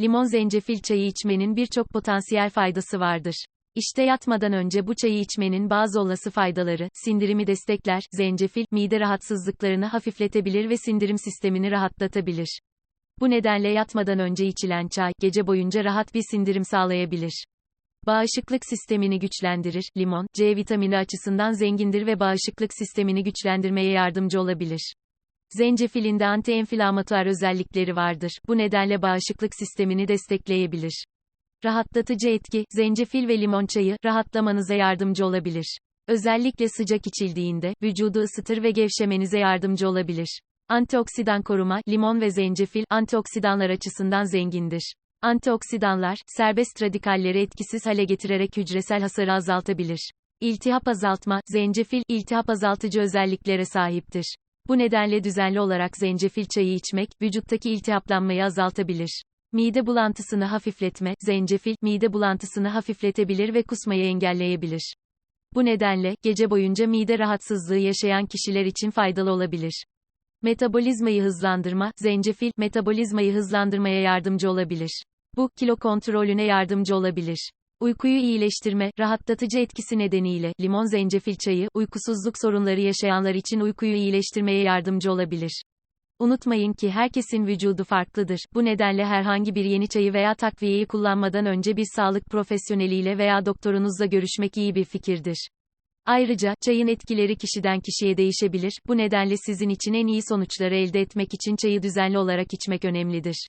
Limon zencefil çayı içmenin birçok potansiyel faydası vardır. İşte yatmadan önce bu çayı içmenin bazı olası faydaları, sindirimi destekler, zencefil, mide rahatsızlıklarını hafifletebilir ve sindirim sistemini rahatlatabilir. Bu nedenle yatmadan önce içilen çay, gece boyunca rahat bir sindirim sağlayabilir. Bağışıklık sistemini güçlendirir. Limon, C vitamini açısından zengindir ve bağışıklık sistemini güçlendirmeye yardımcı olabilir. Zencefilinde antienflamatuar özellikleri vardır. Bu nedenle bağışıklık sistemini destekleyebilir. Rahatlatıcı etki, zencefil ve limon çayı, rahatlamanıza yardımcı olabilir. Özellikle sıcak içildiğinde, vücudu ısıtır ve gevşemenize yardımcı olabilir. Antioksidan koruma, limon ve zencefil, antioksidanlar açısından zengindir. Antioksidanlar, serbest radikalleri etkisiz hale getirerek hücresel hasarı azaltabilir. İltihap azaltma, zencefil, iltihap azaltıcı özelliklere sahiptir. Bu nedenle düzenli olarak zencefil çayı içmek, vücuttaki iltihaplanmayı azaltabilir. Mide bulantısını hafifletme, zencefil, mide bulantısını hafifletebilir ve kusmayı engelleyebilir. Bu nedenle, gece boyunca mide rahatsızlığı yaşayan kişiler için faydalı olabilir. Metabolizmayı hızlandırma, zencefil, metabolizmayı hızlandırmaya yardımcı olabilir. Bu, kilo kontrolüne yardımcı olabilir. Uykuyu iyileştirme, rahatlatıcı etkisi nedeniyle, limon zencefil çayı, uykusuzluk sorunları yaşayanlar için uykuyu iyileştirmeye yardımcı olabilir. Unutmayın ki herkesin vücudu farklıdır. Bu nedenle herhangi bir yeni çayı veya takviyeyi kullanmadan önce bir sağlık profesyoneliyle veya doktorunuzla görüşmek iyi bir fikirdir. Ayrıca, çayın etkileri kişiden kişiye değişebilir. Bu nedenle sizin için en iyi sonuçları elde etmek için çayı düzenli olarak içmek önemlidir.